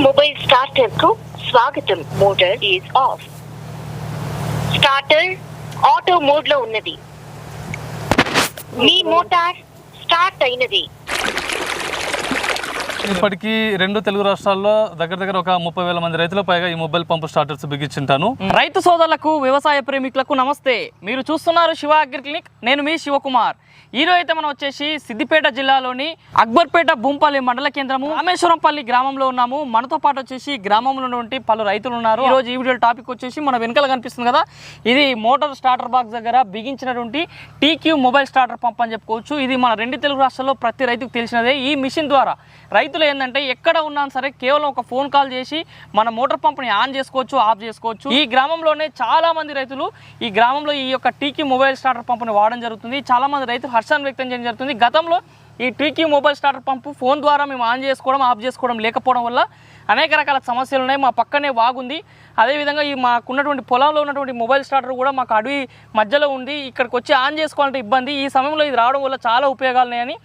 Mobile స్టార్టర్కు స్వాగతం. Motor is off starter auto మోడ్లో ఉన్నది. మీ మోటార్ స్టార్ట్ అయినది. ఇప్పటికీ రెండు తెలుగు రాష్ట్రాల్లో దగ్గర దగ్గర ఒక ముప్పై వేల మంది రైతుల పైగా ఈ మొబైల్ పంపు స్టార్టర్స్ బిగించుంటాను. రైతు సోదరులకు వ్యవసాయ ప్రేమికులకు నమస్తే. మీరు చూస్తున్నారు శివ అగ్రి క్లినిక్. నేను మీ శివకుమార్. ఈరోజు అయితే మనం వచ్చేసి సిద్దిపేట జిల్లాలోని అక్బర్పేట భూంపల్లి మండల కేంద్రము రామేశ్వరంపల్లి గ్రామంలో ఉన్నాము. మనతో పాటు వచ్చేసి గ్రామంలో ఉన్నటువంటి పలు రైతులు ఉన్నారు. ఈరోజు రోజు ఈ వీడియో టాపిక్ వచ్చేసి మన వెనుకలు కనిపిస్తుంది కదా. ఇది మోటార్ స్టార్టర్ బాక్స్ దగ్గర బిగించినటువంటి టీక్యూ మొబైల్ స్టార్టర్ పంప్ అని చెప్పుకోవచ్చు. ఇది మన రెండు తెలుగు రాష్ట్రాల్లో ప్రతి రైతుకు తెలిసినదే. ఈ మిషన్ ద్వారా రైతులు ఏంటంటే ఎక్కడ ఉన్నా సరే కేవలం ఒక ఫోన్ కాల్ చేసి మన మోటార్ పంప్ని ఆన్ చేసుకోవచ్చు ఆఫ్ చేసుకోవచ్చు. ఈ గ్రామంలోనే చాలా మంది రైతులు ఈ గ్రామంలో ఈ యొక్క టీక్యూ మొబైల్ స్టార్టర్ పంప్ని వాడడం జరుగుతుంది. చాలా మంది రైతులు హర్షాన్ని వ్యక్తం చేయడం జరుగుతుంది. గతంలో ఈ TK mobile starter pump phone ద్వారా మేము ఆన్ చేసుకోవడం ఆఫ్ చేసుకోవడం లేకపోవడం వల్ల అనేక రకాల సమస్యలు ఉన్నాయి. మా పక్కనే వాగుంది అదేవిధంగా ఈ మాకున్నటువంటి పొలంలో ఉన్నటువంటి మొబైల్ స్టార్టర్ కూడా మాకు అడవి మధ్యలో ఉంది ఇక్కడికి వచ్చి ఆన్ చేసుకోవాలంటే ఇబ్బంది. ఈ సమయంలో ఇది రావడం వల్ల చాలా ఉపయోగాలు ఉన్నాయని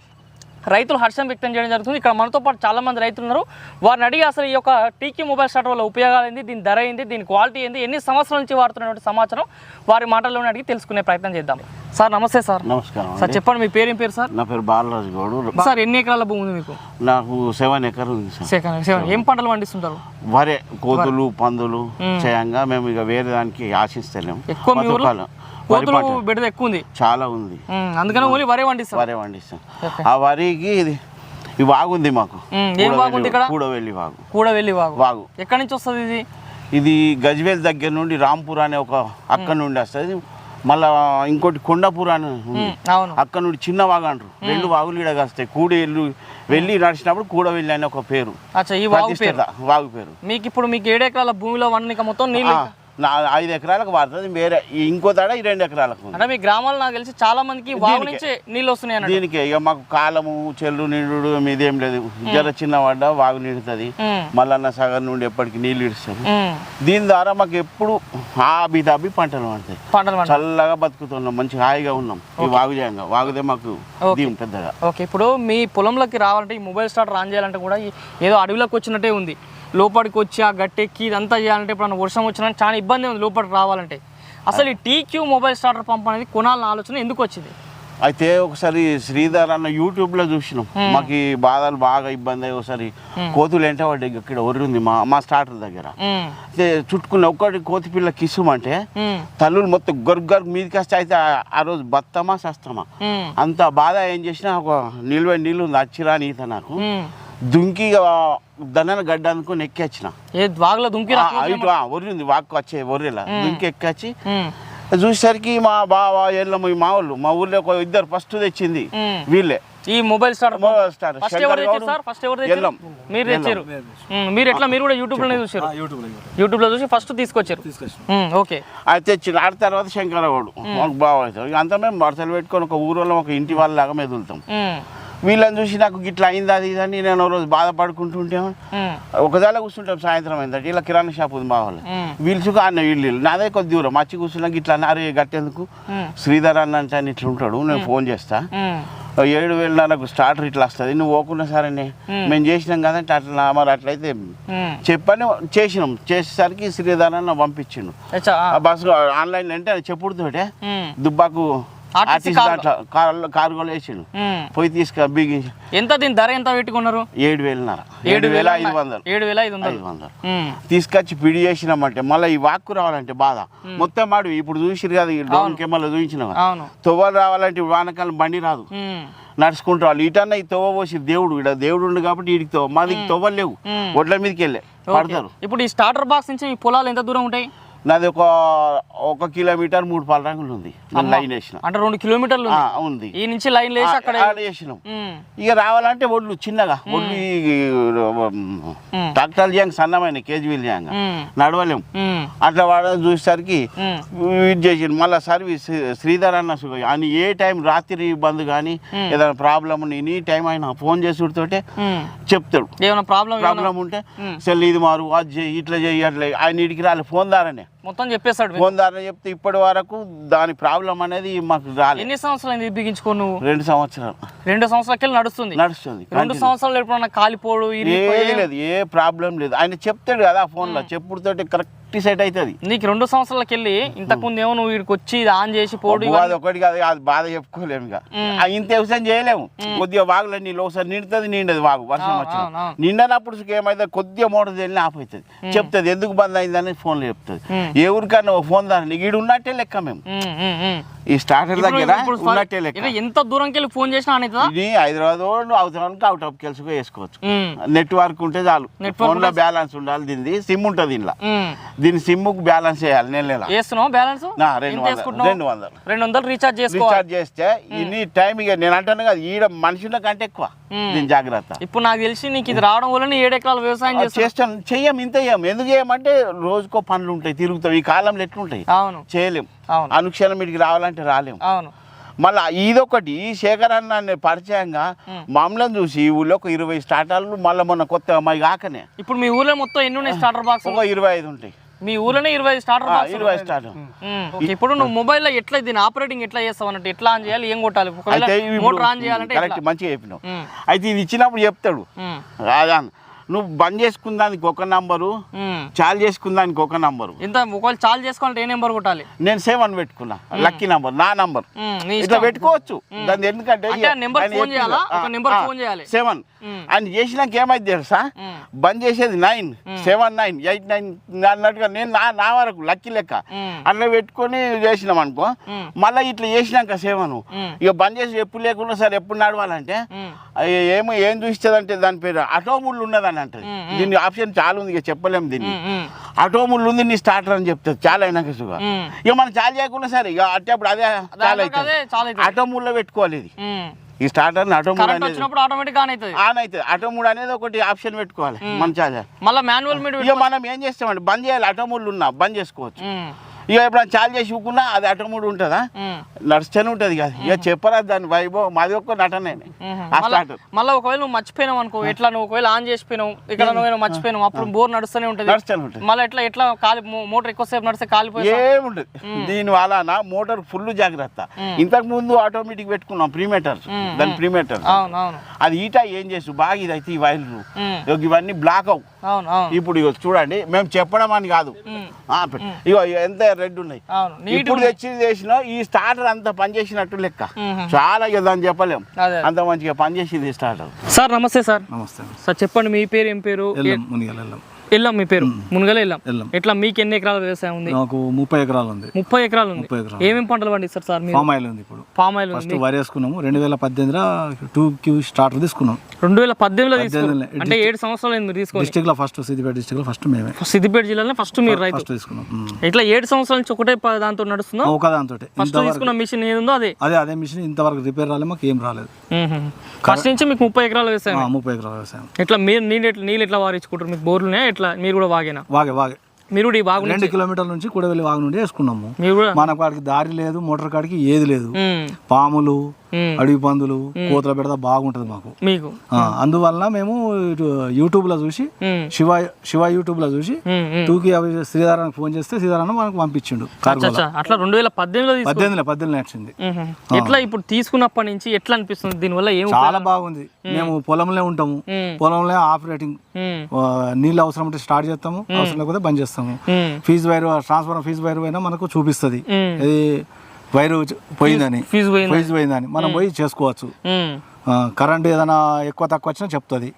రైతులు హర్షం వ్యక్తం చేయడం జరుగుతుంది. ఇక్కడ మనతో పాటు చాలా మంది రైతులు ఉన్నారు వారిని అడిగి అసలు ఈ యొక్క టీకీ మొబైల్ స్టార్ట్ వల్ల ఉపయోగాలు ఏంది దీని ధర ఏంది దీని క్వాలిటీ ఏంది ఎన్ని సంవత్సరాల నుంచి వాడుతున్నటువంటి సమాచారం వారి మాటల్లోనే అడిగి తెలుసుకునే ప్రయత్నం చేద్దాం. సార్ నమస్తే సార్. నమస్కారం సార్. చెప్పండి మీ పేరు ఏం పేరు సార్? నా పేరు బాలరాజు గౌడు. సార్ ఎన్ని ఎకరాల భూమి ఉంది మీకు? నాకు సెవెన్ ఎకర్ ఉంది సార్. సెవెన్ ఏం పంటలు పండిస్తుంటారు? వరే కోతులు పందులు చేయంగా మేము ఇక వేరే దానికి ఆశిస్తలేము ఎక్కువ కోతులు బిడ్డ ఎక్కువ ఉంది చాలా ఉంది. అందుకని ఓన్లీ వరే పండిస్తారు వరే పండిస్తాం. ఆ వరికి ఇది ఈ వాగు ఉంది మాకు ఏం వాగు ఉంది ఇక్కడ? కూడవెల్లి వాగు. కూడా వెళ్ళి వాగు. వాగు. ఎక్కడి నుంచి వస్తుంది ఇది? ఇది గజ్వేల్ దగ్గర నుండి రాంపూర్ అనే ఒక అక్కడ నుండి వస్తుంది. మళ్ళా ఇంకోటి కొండపూర్ అని అక్కడ నుండి చిన్న వాగు అంటారు. రెండు వాగులు ఈడ వస్తాయి కూడి వెళ్ళి నడిచినప్పుడు కూడవెల్లి అనే ఒక పేరు. వాగు పేరు. ప్రతిష్ఠిత వాగు పేరు. మీకు ఇప్పుడు మీకు ఏడు ఎకరాల భూమిలో వన్ మొత్తం నీళ్ళు నా ఐదు ఎకరాలకు వాడుతుంది వేరే ఇంకో తడ ఈ రెండు ఎకరాలకు. అంటే మీ గ్రామాల్లో నాకు తెలిసి చాలా మందికి వాగు నుంచే నీళ్ళు వస్తున్నాయి దీనికి. ఇక మాకు కాలము చెల్లు నిండు మీదేం లేదు. జర చిన్న పడ్డ వాగు నిండుతుంది. ఉమ్, మల్లన్న సాగర్ నుండి ఎప్పటికి నీళ్ళు ఇడుస్తుంది. దీని ద్వారా మాకు ఎప్పుడు ఆబి దాబి పంటలు పడతాయి. చల్లగా బతుకుతున్నాం మంచి హాయిగా ఉన్నాం. ఈ వాగు చేయంగా. వాగుదే మాకు దీని పెద్దగా. ఓకే. ఇప్పుడు మీ పొలంలోకి రావాలంటే ఈ మొబైల్ స్టార్ట్ ఆన్ చేయాలంటే కూడా ఏదో అడవిలోకి వచ్చినట్టే ఉంది. లోపలికి వచ్చి ఆ గట్టెక్కి ఇదంతా చేయాలంటే ఇప్పుడు వర్షం వచ్చినా చాలా ఇబ్బంది ఉంది లోపలికి రావాలంటే. అసలు ఈ టీక్యూ మొబైల్ స్టార్టర్ పంప్ అనేది కొనాలని ఆలోచన ఎందుకు వచ్చింది? అయితే ఒకసారి శ్రీధర్ అన్న యూట్యూబ్లో చూసినాం మాకు ఈ బాధలు బాగా ఇబ్బంది అయ్యి ఒకసారి కోతులు ఎంట పడ్డాయి. ఇక్కడ ఒరి ఉంది మా మా స్టార్టర్ దగ్గర. ఉమ్, అయితే చుట్టుకున్న ఒక్కటి కోతి పిల్ల కిసుమంటే తల్లులు మొత్తం గొరుగు గొరుగు మీదకి వస్తే అయితే ఆ- రోజు బత్తమా సస్తమా? అంత బాధ ఏం చేసినా ఒక నిల్వ నీళ్ళు ఉంది అచ్చిరా ఈత నాకు. దుంకి దనన గడ్డ అనుకుని ఎక్కొచ్చిన ఏ వాగులో దుంకిరా ఆ, ఇటు ఆ, ఒర్రి ఉంది వాక్కు వచ్చే ఒర్రెలా. దుంకి ఎక్కొచ్చి చూసేసరికి మా బావ ఎల్లమ్మ మా వాళ్ళు మా ఊర్లో ఒక ఇద్దరు ఫస్ట్ తెచ్చింది. వీళ్ళే. ఈ మొబైల్ స్టార్టర్ మొ- స్టార్ట్ ఫస్ట్ ఎవరు తెచ్చారు గౌడ్, సార్? ఫస్ట్ ఎవరు తెచ్చారు? ఎల్లం. మీరు తెచ్చారు. మీరు ఎట్లా? మీరు కూడా యూట్యూబ్లోనే చూసారు. యూట్యూబ్లో చూసి ఫస్ట్ తీసుకొచ్చారు. ఓకే. అయితే తెచ్చిన ఆడ తర్వాత శంకరగౌడు మాకు బావ అవుతాడు ఇక అంతా మేము వరుసలు పెట్టుకొని ఒక ఊరిలో ఒక ఇంటి వాళ్ళలాగా మెదులుతాం వీళ్ళని చూసి నాకు గిట్లా అయింది అది ఇది అని నేను రోజు బాధపడుకుంటుంటే ఒకదాలో కూర్చుంటాం సాయంత్రం అయిందంటే ఇలా కిరాణా షాప్ ఉంది మా వాళ్ళు. వీల్చుకు అన్న వీళ్ళు నాదే కొద్ది దూరం. మచ్చి కూర్చున్నాక ఇట్లా అన్న, అరే గట్టెందుకు? శ్రీధర్ అన్న అంటే అని ఇట్లా ఉంటాడు నేను ఫోన్ చేస్తా. ఏడు వేలు నాకు స్టార్టర్ ఇట్లా వస్తుంది నువ్వు ఓకున్నా సరే మేము. చేసినాం కదంటే అట్లా మరి అట్లయితే. చెప్పని చేసినాం. చేసేసరికి శ్రీధర్ అన్న పంపించిండు. బస్సు ఆన్లైన్ అంటే చెప్పుడుతోటే దుబ్బాకు ఆర్టీసీ కార్లో. కారుగోలు వేసిండు. పోయి తీసుక బిగించి. ఎంత దీని ధర ఎంత పెట్టుకున్నారు? ఏడు వేలున్నర. ఏడు వేల ఐదు వందలు. ఏడు వేల ఐదు వందలు. ఐదు వందలు. తీసుకొచ్చి పిడి చేసినామంటే మళ్ళీ ఈ వాక్కు రావాలంటే బాధ. మొత్తం మాడు ఇప్పుడు చూసిరు కదా ఈ డ్రోన్ కెమెరాలో చూపించినాం తొవ్వలు రావాలంటే వానకాలం బండి రాదు. నడుచుకుంటూ వాళ్ళు ఇటన్నా ఈ తొవ్వ పోసి దేవుడు ఇక్కడ దేవుడు ఉండు కాబట్టి వీడికి తొవ్వ. మాది తొవ్వలు లేవు. ఒడ్ల మీదకి వెళ్ళే. పడతారు. ఇప్పుడు ఈ స్టార్టర్ బాక్స్ నుంచి ఈ పొలాలు ఎంత దూరం ఉంటాయి? నాది ఒక ఒక కిలోమీటర్ మూడు పాల రంగులు ఉంది లైన్ వేసిన. అంటే రెండు కిలోమీటర్లు ఉంది. ఈ నుంచి లైన్ లేసి అక్కడ వేసినాం ఇక రావాలంటే ఒడ్లు చిన్నగా. ఒడ్లు. ట్రాక్టర్ చేయంగా సన్నమైన చేయంగా ఉమ్, నడవలేం. అట్లా వాడని చూసేసరికి ఇది చేసిండు. మళ్ళీ సర్వీస్ శ్రీధర్ అన్న అని ఏ టైం రాత్రి బంద్ కానీ ఏదైనా ప్రాబ్లం ఎనీ టైం ఆయన ఫోన్ చేసుడితోటే ఉమ్. చెప్తాడు. ఏమైనా ప్రాబ్లం ప్రాబ్లం ఉంటే సెల్ ఇది మారు అది చేయి ఇట్లా చేయి అట్లా ఆయన ఇడికి రాలే ఫోన్ దారనే. మొత్తం చెప్పేస్తాడు ద్వారా చెప్తే ఇప్పటి వరకు దాని ప్రాబ్లం అనేది మాకు రాలేదు. ఎన్ని సంవత్సరాలు అయింది బిగించుకో నువ్వు? రెండు సంవత్సరాలు. రెండు సంవత్సరాలకి నడుస్తుంది. నడుస్తుంది. రెండు. సంవత్సరాలు ఎప్పుడన్నా కాలిపోడు ఏది లేదు ఏ ప్రాబ్లం లేదు. ఆయన చెప్తాడు కదా ఫోన్లో చెప్పుడుతోటి కరెక్ట్ సెట్ అవుతుంది. నీకు రెండు సంవత్సరాలకి వెళ్ళి ఇంతకు ముందు ఏమో నువ్వు వీడికి వచ్చి ఆన్ చేసి పోడు అది ఒకటి కాదు అది బాధ చెప్పుకోలేము ఇంత వ్యవసాయం చేయలేము. కొద్దిగా వాగులో నీళ్ళు ఒకసారి నిండుతుంది నిండదు వాగు వర్షం అవును. నిండనప్పుడు ఏమైతే కొద్దిగా మోటార్ వెళ్ళి ఆపవుతుంది చెప్తుంది ఎందుకు బంద్ అయిందని ఫోన్లో చెప్తుంది. ఏ ఊరికన్నా ఫోన్ దాని ఈడు ఉన్నట్టే లెక్క మేము. ఈ స్టార్టర్ దగ్గర ఉన్నట్టే లెక్క. ఎంత దూరంకి వెళ్ళి ఫోన్ చేసినా అవుతుందా? ఇది హైదరాబాద్ అవసరానికి అవుట్ ఆఫ్ కెల్సుగా వేసుకోవచ్చు. నెట్వర్క్ ఉంటే చాలు. ఫోన్లో ఉంటే- బ్యాలెన్స్ ఉండాలి దీనిది. సిమ్ ఉంటుంది దీనిలో దీని సిమ్ముకు బ్యాలెన్స్ చేయాలి నెల నెల వేస్తున్నావు బ్యాలెన్స్ రెండు వందలు. రెండు వందలు. రెండు వందలు రీఛార్జ్ రీఛార్జ్ చేస్తే ఇన్ని టైం ఇక నేను అంటాను కదా ఈడ మనుషుల కంటే ఎక్కువ. దీని జాగ్రత్త. ఇప్పుడు నాకు తెలిసి నీకు ఇది రావడం వల్ల ఏడు ఎకరాల వ్యవసాయం చేస్తాను. చెయ్యం ఇంత చెయ్యం. ఎందుకు చేయమంటే రోజుకో పనులు ఉంటాయి తిరుగుతాం. ఈ కాలంలో ఎట్లుంటాయి? అవును. చేయలేం. అవును. అనుక్షణం ఇటుకి రావాలంటే రాలేం. అవును. మళ్ళీ ఇదొకటి శేఖర్ అన్న అనే పరిచయంగా మమ్మల్ని చూసి ఈ ఊళ్ళో ఒక ఇరవై స్టార్టర్లు మళ్ళీ మొన్న కొత్త అమ్మాయి కాకనే. ఇప్పుడు మీ ఊర్లో మొత్తం ఎన్ని ఉన్నాయి స్టార్టర్ బాక్స్ ఇరవై ఐదు ఉంటాయి. మీ ఊర్లోనే ఇరవై స్టార్టర్ ఇరవై స్టార్టర్ ఇప్పుడు నువ్వు మొబైల్లో ఎట్లా దీని ఆపరేటింగ్ ఎట్లా చేస్తావు అన్నట్టు ఎట్లా ఆన్ చేయాలి ఏం కొట్టాలి? మోటార్ ఆన్ చేయాలంటే కరెక్ట్? మంచిగా చెప్పినావు. అయితే ఇది ఇచ్చినప్పుడు చెప్తాడు. రాజా నువ్వు బంద్ చేసుకుందానికి ఒక నంబరు. చాలు చేసుకుందానికి ఒక నంబరు. ఎంత ఒకవేళ చాలు చేసుకోవాలంటే ఏ నెంబర్ కొట్టాలి? నేను సెవెన్ పెట్టుకున్నా. లక్కీ నంబర్ నా నంబర్. ఇట్లా. పెట్టుకోవచ్చు. దాని ఎందుకంటే. సెవెన్. అని. చేసినాక ఏమైంది తెలుసా. బంద్ చేసేది nine. Seven nine. Eight nine అన్నట్టుగా నేను నా నా వరకు లక్కీ లెక్క. అట్లా పెట్టుకొని చేసినాం అనుకో. మళ్ళీ ఇట్లా చేసినాక సెవెన్. ఇక బంద్ చేసి ఎప్పుడు లేకుండా సరే ఎప్పుడు నడవాలంటే ఏమో ఏం చూస్తుందంటే దాని పేరు. అటోముళ్ళు ఉన్నదని అంటది మ్మ్. దీని ఆప్షన్ చాలా ఉంది ఇక చెప్పలేము దీన్ని. అటోముళ్ళు ఉంది నీ స్టార్టర్ అని చెప్తుంది చాలా అయినాక సుగా. ఇక మనం చాలు చేయకుండా సరే ఇక అంటే అప్పుడు అదే చాలా అవుతుంది చాలా. అటోముల్లో పెట్టుకోవాలి ఇది. ఈ స్టార్టర్ కరెంట్ అనేది ఆటోమేటిక్ ఆన్ అవుతుంది ఆన్ అవుతుంది అటోముడ్ అనేది ఒకటి ఆప్షన్ పెట్టుకోవాలి మన చార్జర్ మళ్ళీ మాన్యువల్ ఇక మనం ఏం చేస్తామంటే బంద్ చేయాలి అటోముళ్ళు ఉన్నా బంద్ చేసుకోవచ్చు. ఇక ఎప్పుడైనా చాలు చేసి ఊకున్నా అది అటోముడ్ ఉంటుందా. నడుస్తూనే ఉంటుంది కదా. ఇక చెప్పరా దాని వైభవం. మాది ఒక్క నటనే మళ్ళా ఒకవేళ నువ్వు మర్చిపోయినావు అనుకో ఎట్లా నువ్వు ఒకవేళ ఆన్ చేసిపోయినావు ఇక్కడ నువ్వు మర్చిపోయినావు అప్పుడు బోర్ నడుస్తూనే ఉంటుంది. నడుస్తూనే ఉంటుంది. మళ్ళీ ఎట్లా ఎట్లా కాలి మోటార్ ఎక్కువసేపు నడిస్తే కాలిపోయి ఏముండదు దీని వలన మోటార్ ఫుల్ జాగ్రత్త. ఇంతకు ముందు ఆటోమేటిక్ పెట్టుకున్నాం ప్రీమీటర్ దాని ప్రీమీటర్ అది ఈటా ఏం చేసు బాగా ఇది అయితే ఈ వైర్లు. ఇవన్నీ బ్లాక్ అవు ఇప్పుడు ఇగో చూడండి మేము చెప్పడం అని కాదు. ఇగో ఎంత రెడ్ ఉన్నాయి. ఇప్పుడు తెచ్చి చేసిన ఈ స్టార్టర్ అంత పనిచేసినట్టు లెక్క. చాలా ఇక దాన్ని చెప్పలేం. అంత మంచిగా పనిచేసింది ఈ స్టార్టర్ సార్ నమస్తే సార్. నమస్తే. సార్ చెప్పండి మీ పేరు ఏం పేరు? మునిగల్ వెళ్ళాం మీ పేరు? మునుగలే వెళ్ళాం. ఎట్లా మీకు ఎన్ని ఎకరాల వ్యవసాయం ఉంది? నాకు ముప్పై ఎకరాలు ఉంది. ముప్పై ఎకరాలు ఉంది. ముప్పై ఎకరాలు. ఏమేమి పంటలు పండిస్తారు సార్ ఫామ్ ఆయిల్ ఉంది ఇప్పుడు. పామ్ ఆయిల్ ఫస్ట్ వరి వేసుకున్నాము. రెండు వేల పద్దెనిమిదిలో టూ క్యూ స్టార్టర్ తీసుకున్నాం. రెండు వేల పద్దెనిమిదిలో. అంటే ఏడు సంవత్సరాలు మీరు తీసుకొని. డిస్టిక్లో ఫస్ట్ సిద్దిపేట డిస్టిక్లో ఫస్ట్ మేమే. సిద్దిపేట జిల్లాలో ఫస్ట్ మీరు రైతు. ఫస్ట్ తీసుకున్నాం. ఇట్లా ఏడు సంవత్సరాల నుంచి ఒకటే దాంతో నడుస్తుందో? ఒక దాంతో ఫస్ట్ తీసుకున్న మిషన్ ఏది ఉందో అదే. అదే అదే మిషన్ ఇంతవరకు రిపేర్ రాలేదు మాకు ఏం రాలేదు. ఫస్ట్ నుంచి మీకు ముప్పై ఎకరాల వ్యవసాయం ముప్పై ఎకరాల వ్యవసాయం. ఇట్లా మీరు నీళ్ళు నీళ్ళు ఎట్లా వారించుకుంటారు? మీకు బోర్లునే ఎట్లా మీరు కూడా వాగేనా? వాగే వాగే. మీరు కూడా ఈ బాగు రెండు కిలోమీటర్ల నుంచి కూడవెల్లి వాగు నుండి వేసుకున్నాము. మీరు కూడా మనకు వాడికి దారి లేదు మోటార్ కాడికి ఏది లేదు. పాములు అడవి పందులు కోతల పెడత బాగుంటుంది మాకు. మీకు. అందువల్ల మేము ఇటు యూట్యూబ్లో చూసి శివ శివ యూట్యూబ్లో చూసి ఉమ్, ఉమ్. టూకి అవి శ్రీధరానికి ఫోన్ చేస్తే శ్రీధరాన్ని మనకు పంపించిండు అట్లా రెండు వేల పద్దెనిమిదిలో తీసుకు పద్దెనిమిది పద్దెనిమిది నడిచింది. ఎట్లా ఇప్పుడు తీసుకున్నప్పటి నుంచి ఎట్లా అనిపిస్తుంది? దీనివల్ల ఏం చాలా బాగుంది. మేము. పొలంలో ఉంటాము. పొలంలో ఆపరేటింగ్ నీళ్ళు అవసరం ఉంటే స్టార్ట్ చేస్తాము అవసరం లేకపోతే బంద్ చేస్తాము. Fuse wire transfer fuse wire అయినా మనకు చూపిస్తుంది. వైరు పోయిందని. ఫీజు పోయింది ఫీజు పోయిందని. మనం పోయి చేసుకోవచ్చు. కరెంట్ ఏదైనా ఎక్కువ తక్కువ వచ్చినా చెప్తుంది.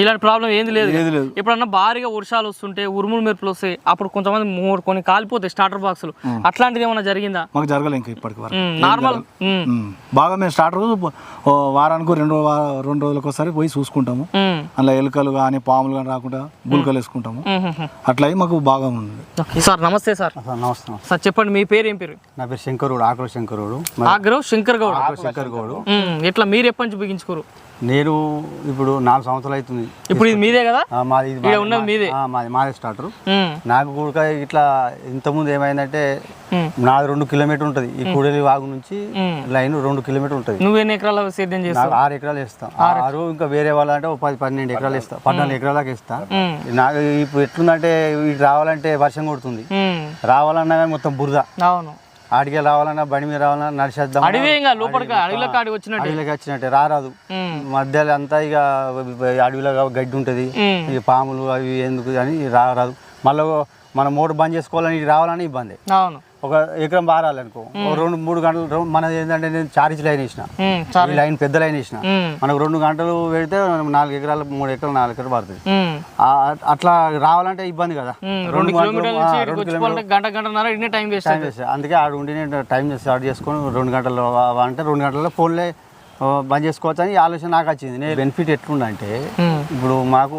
ఇలాంటి ప్రాబ్లం ఏంది లేదు ఏది లేదు ఎప్పుడన్నా భారీగా వర్షాలు వస్తుంటే ఉరుములు మెరుపులు వస్తాయి అప్పుడు కొంతమంది మూడు కొన్ని కాలిపోతాయి స్టార్టర్ బాక్సులు అట్లాంటిది ఏమైనా జరిగిందా? మాకు జరగలే ఇంకా ఇప్పటికి వరకు. నార్మల్. బాగా మేము స్టార్టర్ ఓ వారానికి రెండు రెండు రోజులకు ఒకసారి పోయి చూసుకుంటాము. అందులో ఎలుకలు కానీ పాములు కానీ రాకుండా గుల్కలు వేసుకుంటాము. అట్లా మాకు బాగా ఉంది. సార్ నమస్తే సార్. నమస్తే సార్ చెప్పండి మీ పేరు ఏం పేరు? నా పేరు శంకరుడు ఆకుల శంకరుడు ఆగ్రవ్ శంకర్ గౌడ్. శంకర్ గౌడు. ఎట్లా మీరు ఎప్పటి నుంచి బిగించుకోరు? నేను ఇప్పుడు నాలుగు సంవత్సరాలు అవుతుంది. ఇప్పుడు ఇది మీదే కదా? మాది ఇది మాది- ఉన్నది మీదే. మాది మాదే స్టార్టర్ నాకు కూడా ఇట్లా ఇంతకుముందు ఏమైందంటే నాది రెండు కిలోమీటర్ ఉంటుంది. ఈ కూడలి వాగు నుంచి. లైన్ రెండు కిలోమీటర్ ఉంటుంది. నువ్వు ఎన్ని ఎకరాల సేద్యం చేస్తావు? ఆరు ఎకరాలు వేస్తాం. ఆరు ఇంకా వేరే వాళ్ళంటే ఒక పది పన్నెండు ఎకరాలు వేస్తా. పద్నాలుగు ఎకరాలకు వేస్తా. నాకు ఇప్పుడు ఎట్లుందంటే ఇటు రావాలంటే వర్షం కొడుతుంది. రావాలన్నా కానీ మొత్తం బురద. అవును. ఆడికి రావాలన్నా బండి మీద రావాలన్నా నడిచేద్దాం అడవి ఇంకా లోపలికి అడవిలో కాడికి వచ్చినట్టు. అడవిలోకి వచ్చినట్టే రారాదు. మధ్యలో అంతా ఇక అడవిలో గడ్డి ఉంటుంది. ఇక పాములు అవి ఎందుకు అని రారాదు. మళ్ళీ మన మోటార్ బంద్ చేసుకోవాలని రావాలని ఇబ్బంది. అవును. ఒక ఎకరం బారాలనుకో రెండు మూడు గంటలు మనది ఏంటంటే నేను చార్జ్ లైన్ వేసిన. ఈ లైన్ పెద్ద లైన్ వేసిన. మనకు రెండు గంటలు పెడితే నాలుగు ఎకరాలు మూడు ఎకరాలు నాలుగు ఎకరాలు పడుతుంది. అట్లా రావాలంటే ఇబ్బంది కదా. రెండు గంటలు, టైం వేస్ట్ వేస్ట్ ఆడ ఉండి నేను టైం స్టార్ట్ చేసుకొని రెండు గంటలు అంటే రెండు గంటల్లో ఫోన్లే బంద్ చేసుకోవచ్చు అని ఆలోచన నాకు వచ్చింది. నేను బెనిఫిట్ ఎట్లుందంటే ఇప్పుడు మాకు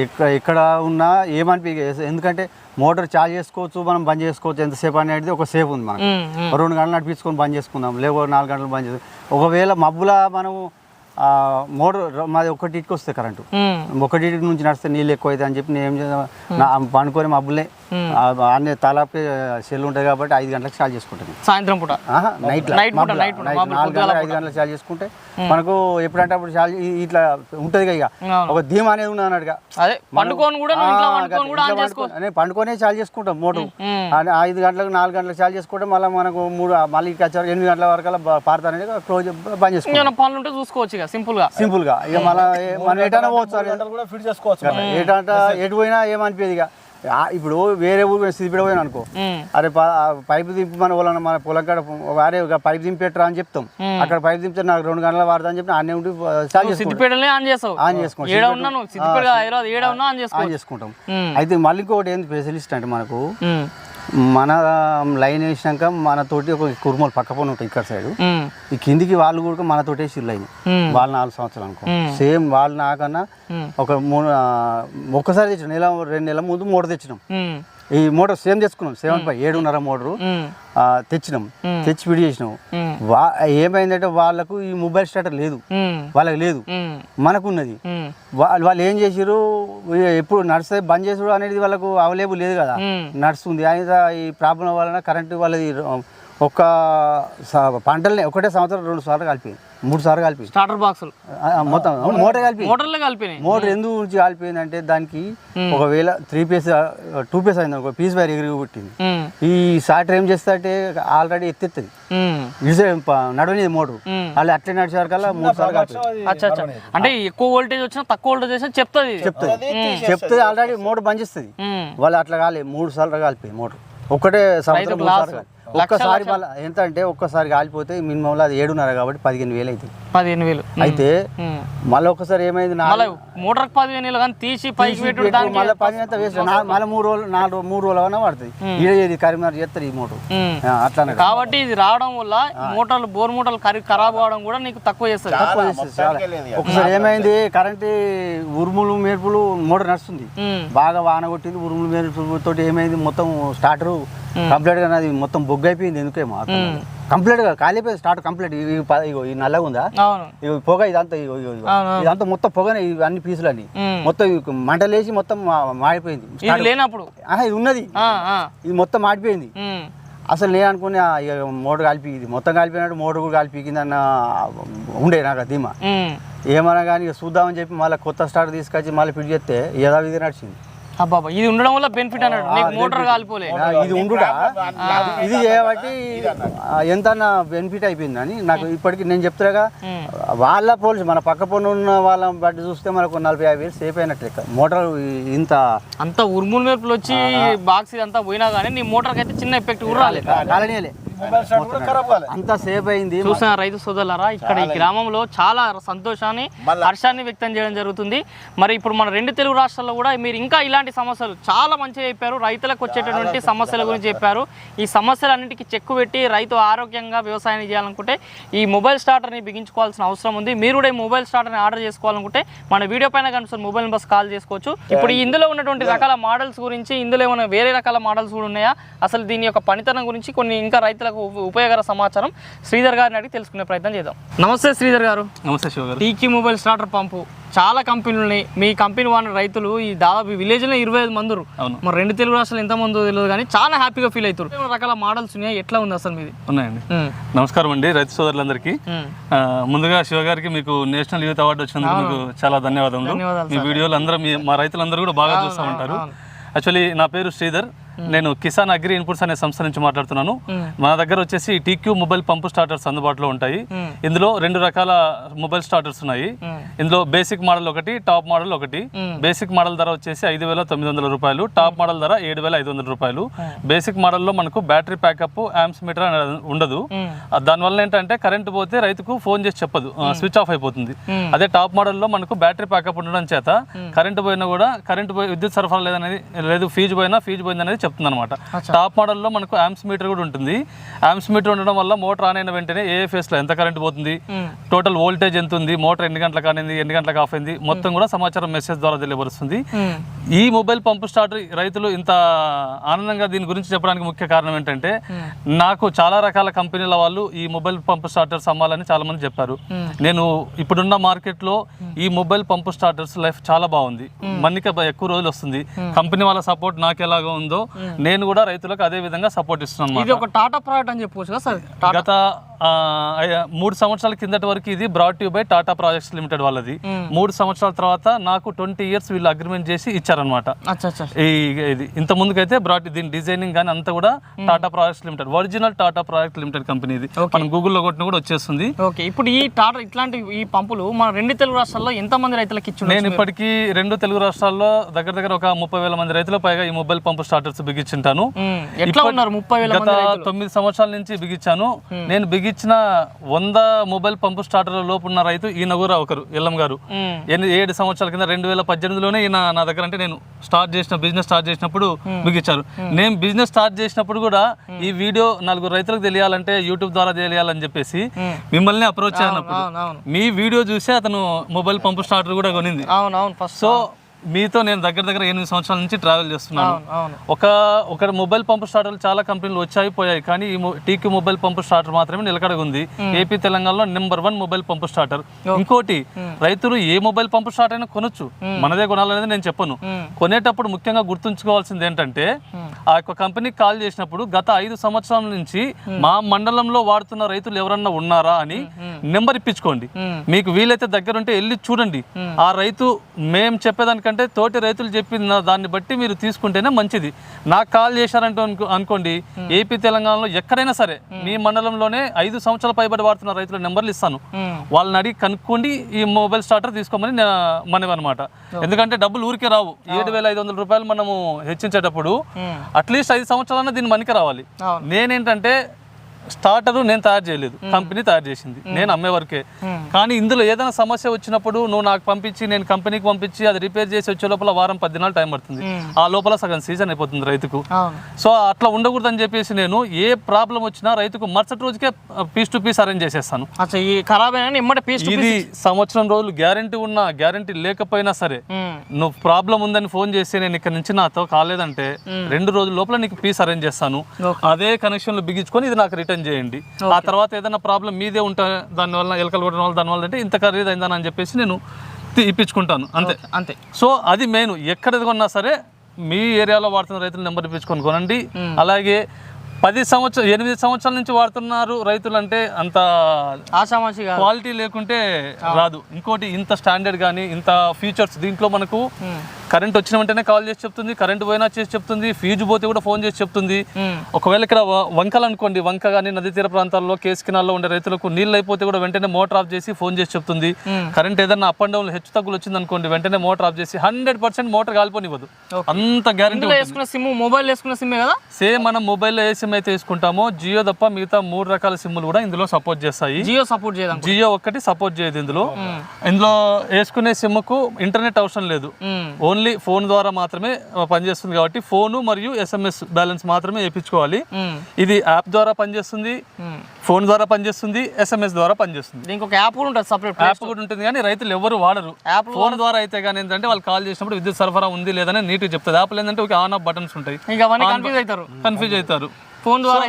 ఎక్కడ ఎక్కడ ఉన్నా ఏమనిపి ఎందుకంటే మోటార్ చార్జ్ చేసుకోవచ్చు మనం బంద్ చేసుకోవచ్చు ఎంతసేపు అనేది ఒక సేఫ్ ఉంది మనకు ఒక రెండు గంటలు నడిపించుకొని బంద్ చేసుకుందాం లేకపోతే నాలుగు గంటలు బంద్ చేసుకుందాం ఒకవేళ మబ్బుల మనం ఆ, మోటార్ మాది ఒకటికి వస్తుంది కరెంటు. ఒకటి నుంచి నడిస్తే నీళ్ళు ఎక్కువ అవుతాయి అని చెప్పి నేను ఏం చేద్దాం పండుకొని మబ్బులే అన్నీ తలాపి సెల్ ఉంటుంది కాబట్టి ఐదు గంటలకు చార్జ్ చేసుకుంటాను సాయంత్రం పూట? నైట్ నైట్ పూట, నైట్ పూట, మామూలు నాలుగు ఐదు గంటలకు చార్జ్ చేసుకుంటే మనకు ఎప్పుడంటే అప్పుడు ఇట్లా ఉంటుంది ఇక. ఒక ధీమా అనేది ఉన్నది అన్నట్టుగా. అదే పండుకొని కూడా నువ్వు ఇంట్లో పండుకొని కూడా ఆన్ ఇంట్లో చేసుకో. పండుకొని- నేను పండుకొనే చార్జ్ చేసుకుంటాం మోటు. ఉమ్. అని ఐదు గంటలకు నాలుగు గంటలకు చార్జ్ చేసుకుంటే మళ్ళీ మనకు మూడు మళ్ళీ వచ్చారు ఎనిమిది గంటల వరకు పారుతానని క్లోజ్ బంద్ చేసుకుంటాం. పనులు ఉంటే చూసుకోవచ్చు ఇక సింపుల్గా. సింపుల్గా. ఇక మళ్ళీ మనం ఎటైనా పోవచ్చు అని కూడా ఫిట్ చేసుకోవచ్చు ఏటంట ఎటు పోయినా ఏమనిపించదు ఇక. ఇప్పుడు వేరే ఊరు సిద్దిపేట పోయినా అనుకో. అరే పైపు దింపి మన వాళ్ళని మన పొలం కాడ ఒక పైపు దింపెట్టరా అని చెప్తాం. అక్కడ పైపు దింపితే నాకు రెండు గంటల వాడదా అని చెప్పి అన్నీ ఉండి సిద్దిపేటలే ఆన్ చేస్తావు. ఆన్ చేసుకుంటాం. ఆన్ చేసుకో ఆన్ చేసుకుంటాం. అయితే మళ్ళీ ఇంకోటి ఏంది స్పెషలిస్ట్ అంటే మనకు. మన లైన్ వేసినాక మన తోటి ఒక కుర్మలు పక్క పని ఉంటాయి ఇక్కడ సైడ్. ఈ కిందికి వాళ్ళు కూడా మన తోటి వేసి లైన్. వాళ్ళు నాలుగు సంవత్సరాలు అనుకో సేమ్ వాళ్ళు నాకన్నా. ఒక మూడు ఒక్కసారి తెచ్చినాం నెల రెండు నెలల ముందు మూడు తెచ్చినాం. ఈ మోటార్ సేమ్ తెచ్చుకున్నాం. సెవెన్ ఫైవ్ ఏడున్నర మోటారు. తెచ్చినాం. తెచ్చి పిడి చేసినాం. వా ఏమైందంటే వాళ్ళకు ఈ మొబైల్ స్టార్టర్ లేదు. వాళ్ళకి లేదు. మనకున్నది. వాళ్ళు వాళ్ళు ఏం చేసిరు ఎప్పుడు నడుస్తే బంద్ చేసుడు అనేది వాళ్ళకు అవైలబుల్ లేదు కదా. నడుస్తుంది. అయితే ఈ ప్రాబ్లం వలన కరెంటు వాళ్ళది ఒక్క స- పంటల్ని ఒకటే సంవత్సరం రెండు సార్లు కలిపింది మూడు సార్లు కలిపింది స్టార్టర్ బాక్సులు. మొత్తం మోటార్ కలిపి మోటార్లే కలిపినాయి. మోటార్ ఎందుకు గురించి కాలిపోయిందంటే దానికి ఒకవేళ త్రీ పీస్ టూ పీస్ అయింది ఒక పీస్ వైర్ ఎగిరి పుట్టింది. ఈ సాటర్ ఏం చేస్తారంటే ఆల్రెడీ ఎత్తెత్తది. నడవనిది మోటార్. వాళ్ళు అట్లే నడిచేవారికల్లా మూడు సార్లు కలిపి అచ్చా అచ్చా. అంటే ఎక్కువ వోల్టేజ్ వచ్చినా తక్కువ వోల్టేజ్ వచ్చినా చెప్తుంది. చెప్తుంది. చెప్తే ఆల్రెడీ మోటార్ బంద్ చేస్తుంది. ఉమ్. వాళ్ళు అట్లా కాలే మూడు సార్లు కాలిపోయింది మోటార్. ఒక్కటే సంవత్సరం ఒక్కసారి మళ్ళీ ఎంత అంటే ఒక్కసారి కాలిపోతే మినిమంలో అది ఏడున్నర కాబట్టి పదిహేను వేలు అవుతుంది. పదిహేను వేలు. అయితే. మళ్ళీ ఒక్కసారి ఏమైంది నా మళ్ళీ మోటార్కి పదిహేను వేలు కానీ తీసి పైకి దానికి మళ్ళీ వేస్ట్. మళ్ళీ మూడు రోజులు నాలుగు రోజులు, మూడు రోజులు అయినా పడుతుంది. ఇది కరీంనగర్ చేస్తారు ఈ మోటార్ అట్లానే కాబట్టి ఇది రావడం వల్ల మోటార్లు బోర్ మోటార్లు ఖరీ ఖరాబ్ అవడం కూడా నీకు తక్కువ చేస్తుంది. తక్కువ చేస్తుంది చాలా. ఒకసారి ఏమైంది? కరెంట్ ఉరుములు మెరుపులు మోటార్ నడుస్తుంది. బాగా వాన కొట్టింది ఉరుములు మెరుపులు తోటి ఏమైంది? మొత్తం స్టార్టర్ కంప్లీట్గా నాది మొత్తం బొగ్గు అయిపోయింది ఎందుకేమో కంప్లీట్గా కాలిపోయింది స్టార్ట్ కంప్లీట్ ఇగో ఈ నల్లగా ఉందా ఇగో పొగ ఇదంతా ఇగో ఇగో. ఇదంతా మొత్తం పొగనే ఇవి అన్ని పీసులు అన్ని. ఉమ్. మొత్తం మంటలేసి మొత్తం మాడిపోయింది. లేనప్పుడు? ఆహా, ఇది ఉన్నది. ఇది మొత్తం మాడిపోయింది. ఉమ్. అసలు నేను అనుకునే మోటార్ కాలిపి ఇది మొత్తం కాలిపోయినట్టు మోటార్ కూడా కాలిపికిందన్న ఉండే నాకు ధీమా. ఉమ్. ఏమన్నా కానీ చూద్దామని చెప్పి మళ్ళీ కొత్త స్టార్ట్ తీసుకొచ్చి మళ్ళీ ఫిట్ చేస్తే యథావిధి నడిచింది. అబ్బాబా ఇది ఉండడం వల్ల బెనిఫిట్ అన్నాడు. నీకు మోటార్ కాలిపోలే. ఇది ఉండుట ఇది చేయబట్టి ఎంత బెనిఫిట్ అయిపోయింది అని నాకు ఇప్పటికి నేను చెప్తాగా. వాళ్ళ పోలీసు మన పక్క పన్ను ఉన్న వాళ్ళని బట్టి చూస్తే మనకు నలభై యాభై వేలు సేఫ్ అయినట్టు. లెక్క మోటార్ ఇంత అంత ఉరుములు మెరుపులు వచ్చి బాక్స్ ఇదంతా పోయినా కానీ నీ మోటార్కి అయితే చిన్న ఎఫెక్ట్ కూడా రాలేదు. కాలనీయలే అంత సేఫ్ అయింది. చూసిన రైతు సోదరులారా ఇక్కడ ఈ గ్రామంలో చాలా సంతోషాన్ని హర్షాన్ని వ్యక్తం చేయడం జరుగుతుంది. మరి ఇప్పుడు మన రెండు తెలుగు రాష్ట్రాల్లో కూడా మీరు ఇంకా ఇలాంటి సమస్యలు చాలా మంచిగా చెప్పారు. రైతులకు వచ్చేటటువంటి సమస్యల గురించి చెప్పారు. ఈ సమస్యలన్నింటికి చెక్కు పెట్టి రైతు ఆరోగ్యంగా వ్యవసాయం చేయాలనుకుంటే ఈ మొబైల్ స్టార్టర్ని బిగించుకోవాల్సిన అవసరం ఉంది. మీరు కూడా ఈ మొబైల్ స్టార్టర్ని ఆర్డర్ చేసుకోవాలనుకుంటే మన వీడియో పైన కనుక మొబైల్ నెంబర్స్ కాల్ చేసుకోవచ్చు. ఇప్పుడు ఇందులో ఉన్నటువంటి రకాల మోడల్స్ గురించి ఇందులో ఏమైనా వేరే రకాల మోడల్స్ కూడా ఉన్నాయా? అసలు దీని యొక్క పనితనం గురించి కొన్ని ఇంకా రైతులకు ఉపయోగకర సమాచారం శ్రీధర్ గారిని అడిగి తెలుసుకునే ప్రయత్నం చేద్దాం. నమస్తే శ్రీధర్ గారు. నమస్తే శివ గారు. TK mobile starter pump. చాలా కంపెనీలు ఉన్నాయి మీ కంపెనీ వాడిన రైతులు ఈ దాదాపు విలేజ్లో ఇరవై ఐదు మంది ఉన్నారు. అవును. మరి రెండు తెలుగు రాష్ట్రాలు ఎంత మందో తెలియదు కానీ చాలా హ్యాపీగా ఫీల్ అవుతారు రకాల మోడల్స్ ఉన్నాయి? ఎట్లా ఉంది అసలు మీది? ఉన్నాయండి. నమస్కారం అండి రైతు సోదరులందరికీ. ముందుగా శివ గారికి మీకు నేషనల్ యూత్ అవార్డు వచ్చినందుకు మీకు చాలా ధన్యవాదాలు మీ వీడియోలు అందరూ మా రైతులందరూ కూడా బాగా చూస్తూ ఉంటారు. యాక్చువల్లీ నా పేరు శ్రీధర్. నేను కిసాన్ అగ్రి ఇన్పుట్స్ అనే సంస్థ నుంచి మాట్లాడుతున్నాను. మన దగ్గర వచ్చేసి టీక్యూ మొబైల్ పంపు స్టార్టర్స్ అందుబాటులో ఉంటాయి. ఇందులో రెండు రకాల మొబైల్ స్టార్టర్స్ ఉన్నాయి. ఇందులో బేసిక్ మోడల్ ఒకటి టాప్ మోడల్ ఒకటి. బేసిక్ మోడల్ ధర వచ్చేసి ఐదు వేల తొమ్మిది వందల రూపాయలు. టాప్ మోడల్ ధర ఏడు వేల ఐదు వందల రూపాయలు. బేసిక్ మోడల్లో మనకు బ్యాటరీ ప్యాకప్ యామ్స్ మీటర్ అనేది ఉండదు. దానివల్ల ఏంటంటే కరెంట్ పోతే రైతుకు ఫోన్ చేసి చెప్పదు. స్విచ్ ఆఫ్ అయిపోతుంది. అదే టాప్ మోడల్లో మనకు బ్యాటరీ ప్యాకప్ ఉండడం చేత కరెంట్ పోయినా కూడా కరెంట్ పోయి విద్యుత్ సరఫరా లేదనేది లేదు ఫీజు పోయినా ఫీజు పోయింది అనేది చెప్తుంది అనమాట టాప్ మోడల్లో మనకు యామ్స్ మీటర్ కూడా ఉంటుంది. యామ్స్ మీటర్ ఉండడం వల్ల మోటార్ ఆన్ అయిన వెంటనే ఏ ఫేస్లో ఎంత కరెంట్ పోతుంది టోటల్ వోల్టేజ్ ఎంత ఉంది మోటార్ ఎన్ని గంటలకు ఆనింది ఎన్ని గంటలకు ఆఫ్ అయింది మొత్తం కూడా సమాచారం మెసేజ్ ద్వారా తెలియపరుస్తుంది. ఈ మొబైల్ పంపు స్టార్టర్ రైతులు ఇంత ఆనందంగా దీని గురించి చెప్పడానికి ముఖ్య కారణం ఏంటంటే నాకు చాలా రకాల కంపెనీల వాళ్ళు ఈ మొబైల్ పంపు స్టార్టర్స్ అమ్మాలని చాలా మంది చెప్పారు నేను ఇప్పుడున్న మార్కెట్లో ఈ మొబైల్ పంపు స్టార్టర్స్ లైఫ్ చాలా బాగుంది. మన్నిక ఎక్కువ రోజులు వస్తుంది. కంపెనీ వాళ్ళ సపోర్ట్ నాకు ఎలాగో ఉందో నేను కూడా రైతులకు అదే విధంగా సపోర్ట్ ఇస్తున్నాను ఇది ఒక టాటా ప్రోడక్ట్ అని చెప్పుకోవచ్చు కదా సార్. గత మూడు సంవత్సరాల కిందటి వరకు ఇది broad tube by Tata projects limited వాళ్ళది. మూడు సంవత్సరాల తర్వాత నాకు ట్వంటీ ఇయర్స్ వీళ్ళు అగ్రిమెంట్ చేసి ఇచ్చారనమాట ఈ ఇది ఇంత ముందుకైతే బ్రాడ్ దీని డిజైనింగ్ కానీ అంతా కూడా Tata projects limited original Tata project limited company ఇది. మనం గూగుల్లో కొట్టిన కూడా వచ్చేస్తుంది. ఓకే ఇప్పుడు ఈ టాటా ఇట్లాంటి ఈ పంపులు మన రెండు తెలుగు రాష్ట్రాల్లో ఎంత మంది రైతులకు ఇచ్చి నేను ఇప్పటికీ రెండు తెలుగు రాష్ట్రాల్లో దగ్గర దగ్గర ఒక ముప్పై వేల మంది రైతుల పైగా ఈ మొబైల్ పంపు స్టార్టర్స్ బిగించుంటాను తొమ్మిది సంవత్సరాల నుంచి బిగించాను నేను బిగించిన వంద మొబైల్ పంపు స్టార్టర్ల లోపు ఉన్న రైతు ఈయన కూడా ఒకరు ఎల్లం గారు. ఏడు సంవత్సరాల కింద రెండు వేల పద్దెనిమిదిలోనే ఈయన నా దగ్గర అంటే నేను స్టార్ట్ చేసిన బిజినెస్ స్టార్ట్ చేసినప్పుడు బిగించారు. నేను బిజినెస్ స్టార్ట్ చేసినప్పుడు కూడా ఈ వీడియో నలుగురు రైతులకు తెలియాలంటే యూట్యూబ్ ద్వారా తెలియాలని చెప్పేసి మిమ్మల్ని అప్రోచ్ అయినప్పుడు మీ వీడియో చూసి అతను మొబైల్ పంపు స్టార్టర్ కూడా కొనింది. అవును అవును ఫస్ట్ సో మీతో నేను దగ్గర దగ్గర ఎనిమిది సంవత్సరాల నుంచి ట్రావెల్ చేస్తున్నాను. ఒక ఒక మొబైల్ పంపు స్టార్టర్లు చాలా కంపెనీలు వచ్చాయి పోయాయి. కానీ ఈ టీక్యూ మొబైల్ పంపు స్టార్టర్ మాత్రమే నిలకడగా ఉంది ఏపీ తెలంగాణలో number one mobile pump starter ఇంకోటి రైతులు ఏ మొబైల్ పంపు స్టార్టర్ అయినా కొనొచ్చు. మనదే కొనాలనేది నేను చెప్పను. కొనేటప్పుడు ముఖ్యంగా గుర్తుంచుకోవాల్సింది ఏంటంటే ఆ యొక్క కంపెనీకి కాల్ చేసినప్పుడు గత ఐదు సంవత్సరాల నుంచి మా మండలంలో వాడుతున్న రైతులు ఎవరన్నా ఉన్నారా అని నెంబర్ ఇప్పించుకోండి. మీకు వీలైతే దగ్గరుంటే వెళ్ళి చూడండి. ఆ రైతు మేము చెప్పేదానికంటే తోటి రైతులు చెప్పిన దాన్ని బట్టి మీరు తీసుకుంటేనే మంచిది. నాకు కాల్ చేశారంటే అనుకో- అనుకోండి ఏపీ తెలంగాణలో ఎక్కడైనా సరే మీ మండలంలోనే ఐదు సంవత్సరాల పైబడి వాడుతున్న రైతుల నెంబర్లు ఇస్తాను. వాళ్ళని అడిగి కనుక్కోండి ఈ మొబైల్ స్టార్టర్ తీసుకోమని మనవి అనమాట ఎందుకంటే డబ్బులు ఊరికే రావు. ఏడు వేల ఐదు వందల రూపాయలు మనము హెచ్చించేటప్పుడు అట్లీస్ట్ ఐదు సంవత్సరాలన్నా దీని మనకి రావాలి. నేనేంటంటే స్టార్టర్ నేను తయారు చేయలేదు. కంపెనీ తయారు చేసింది. నేను అమ్మే వరకే. కానీ ఇందులో ఏదైనా సమస్య వచ్చినప్పుడు నువ్వు నాకు పంపించి నేను కంపెనీకి పంపించి అది రిపేర్ చేసి వచ్చే లోపల వారం పది దినాలు టైం పడుతుంది. ఆ లోపల సగం సీజన్ అయిపోతుంది రైతుకు. సో అట్లా ఉండకూడదని చెప్పేసి నేను ఏ ప్రాబ్లం వచ్చినా రైతుకు మరుసటి రోజుకే పీస్ టు పీస్ అరేంజ్ చేసేస్తాను. ఇది సంవత్సరం రోజులు గ్యారంటీ ఉన్నా గ్యారంటీ లేకపోయినా సరే నువ్వు ప్రాబ్లం ఉందని ఫోన్ చేసి నేను ఇక్కడ నుంచి నాతో కాలేదంటే రెండు రోజుల లోపల నీకు పీస్ అరేంజ్ చేస్తాను. అదే కనెక్షన్లు బిగించుకొని ఇది నాకు రిటర్న్ చేయండి. ఆ తర్వాత ఏదైనా ప్రాబ్లం మీదే ఉంటే దానివల్ల ఎలకలు కొట్టడం వల్ల దానివల్ల అంటే ఇంత ఖరీదు అయిందని అని చెప్పేసి నేను ఇప్పించుకుంటాను. అంతే. అంతే. సో అది మెయిన్. ఎక్కడిది కొన్నా సరే మీ ఏరియాలో వాడుతున్న రైతుల నెంబర్ ఇప్పించుకొని కొనండి. అలాగే పది సంవత్సరం ఎనిమిది సంవత్సరాల నుంచి వాడుతున్నారు రైతులు అంటే అంత క్వాలిటీ లేకుంటే రాదు. ఇంకోటి ఇంత స్టాండర్డ్ కానీ ఇంత ఫీచర్స్ దీంట్లో మనకు కరెంట్ వచ్చిన వెంటనే కాల్ చేసి చెప్తుంది కరెంట్ పోయినా చేసి చెప్తుంది ఫీజు పోతే కూడా ఫోన్ చేసి చెప్తుంది. ఒకవేళ ఇక్కడ వంకలు అనుకోండి వంక కానీ నదీ తీర ప్రాంతాల్లో కేసు కినాల్లో ఉండే రైతులకు నీళ్ళు అయిపోతే కూడా వెంటనే మోటార్ ఆఫ్ చేసి ఫోన్ చేసి చెప్తుంది. కరెంట్ ఏదైనా అప్ అండ్ డౌన్ హెచ్చు తగ్గులు వచ్చింది అనుకోండి వెంటనే మోటార్ ఆఫ్ చేసి హండ్రెడ్ పర్సెంట్ మోటార్ కాలిపోనివ్వదు. అంత గ్యారంటీ సిమ్ మొబైల్ వేసుకున్న సిమ్మే కదా? సేమ్ మనం మొబైల్లో ఏ సిమ్ అయితే వేసుకుంటామో జియో తప్ప మిగతా మూడు రకాల సిమ్లు కూడా ఇందులో సపోర్ట్ చేస్తాయి. జియో సపోర్ట్ చేయదాం జియో ఒక్కటి సపోర్ట్ చేయదు ఇందులో. ఇందులో వేసుకునే సిమ్కు ఇంటర్నెట్ అవసరం లేదు. ఓన్లీ ఫోన్ ద్వారా మాత్రమే పనిచేస్తుంది కాబట్టి ఫోను మరియు ఎస్ఎంఎస్ బ్యాలెన్స్ మాత్రమే వేయించుకోవాలి. ఇది యాప్ ద్వారా పనిచేస్తుంది ఫోన్ ద్వారా పనిచేస్తుంది ఎస్ఎంఎస్ ద్వారా పనిచేస్తుంది. దీనికి ఒక యాప్ కూడా ఉంటుంది సపరేట్ యాప్ కూడా ఉంటుంది కానీ రైతులు ఎవరు వాడరు. యాప్ ఫోన్ ద్వారా అయితే కానీ ఏంటంటే వాళ్ళు కాల్ చేసినప్పుడు విద్యుత్ సరఫరా ఉంది లేదని నీట్గా చెప్తుంది యాప్ ఏంటంటే ఒక ఆన్ ఆఫ్ బటన్స్ ఉంటాయి. కన్ఫ్యూజ్ అవుతారు. కన్ఫ్యూజ్ అవుతారు. ఫోన్ ద్వారా.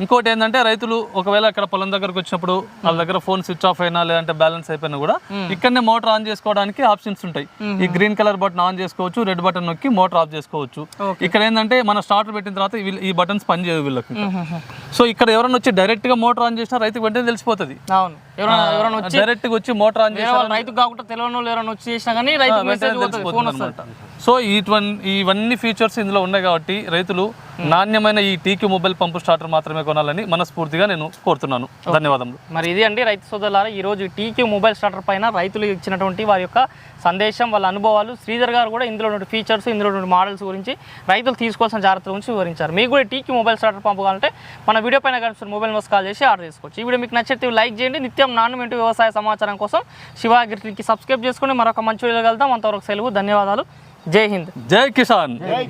ఇంకోటి ఏంటంటే రైతులు ఒకవేళ అక్కడ పొలం దగ్గరకు వచ్చినప్పుడు వాళ్ళ దగ్గర ఫోన్ స్విచ్ ఆఫ్ అయినా లేదంటే బ్యాలెన్స్ అయిపోయినా కూడా ఇక్కడనే మోటార్ ఆన్ చేసుకోవడానికి ఆప్షన్స్ ఉంటాయి. ఈ గ్రీన్ కలర్ బటన్ ఆన్ చేసుకోవచ్చు రెడ్ బటన్ నొక్కి మోటార్ ఆఫ్ చేసుకోవచ్చు. ఇక్కడ ఏంటంటే మన స్టార్టర్ పెట్టిన తర్వాత వీళ్ళు- ఈ బటన్స్ పని చేయదు వీళ్ళకి ఇంకా. సో ఇక్కడ ఎవరైనా వచ్చి డైరెక్ట్గా మోటార్ ఆన్ చేసినా రైతుకు వెంటనే తెలిసిపోతుంది. అవును. ఎవరైనా వచ్చి డైరెక్ట్ వచ్చి మోటార్ ఆన్ చేసి రైతు కాకుండా తెలియని వాళ్ళు ఎవరైనా వచ్చి చేసినా కానీ రైతు మెసేజ్ పోతుంది ఫోన్ వస్తుంది సో ఇటువంటి ఇవన్నీ ఫీచర్స్ ఇందులో ఉన్నాయి కాబట్టి రైతులు నాణ్యమైన ఈ టీక్యూ మొబైల్ పంపు స్టార్టర్ మాత్రమే కొనాలని మనస్ఫూర్తిగా నేను కోరుతున్నాను. ధన్యవాదములు. మరి ఇది అండి రైతు సోదరులారా ఈరోజు టీక్యూ మొబైల్ స్టార్టర్ పైన రైతులు ఇచ్చినటువంటి వారి యొక్క సందేశం వాళ్ళ అనుభవాలు శ్రీధర్ గారు కూడా ఇందులో ఉన్న ఫీచర్స్ ఇందులో ఉన్న మోడల్స్ గురించి రైతులు తీసుకోవాల్సిన జాగ్రత్తల గురించి వివరించారు. మీకు కూడా టీక్యూ మొబైల్ స్టార్టర్ పంపు కావాలంటే మన వీడియో పైన కనిపిస్తున్న మొబైల్ నెంబర్స్ కాల్ చేసి ఆర్డర్ చేసుకోవచ్చు. ఈ వీడియో మీకు నచ్చితే లైక్ చేయండి. నిత్యం నాణ్యమైన వ్యవసాయ సమాచారం కోసం శివ అగ్రికి సబ్స్క్రైబ్ చేసుకుని మరొక మంచి వీడియో వెళ్దాం అంతవరకు సెలవు ధన్యవాదాలు. జై హింద్. జై కిసాన్. జై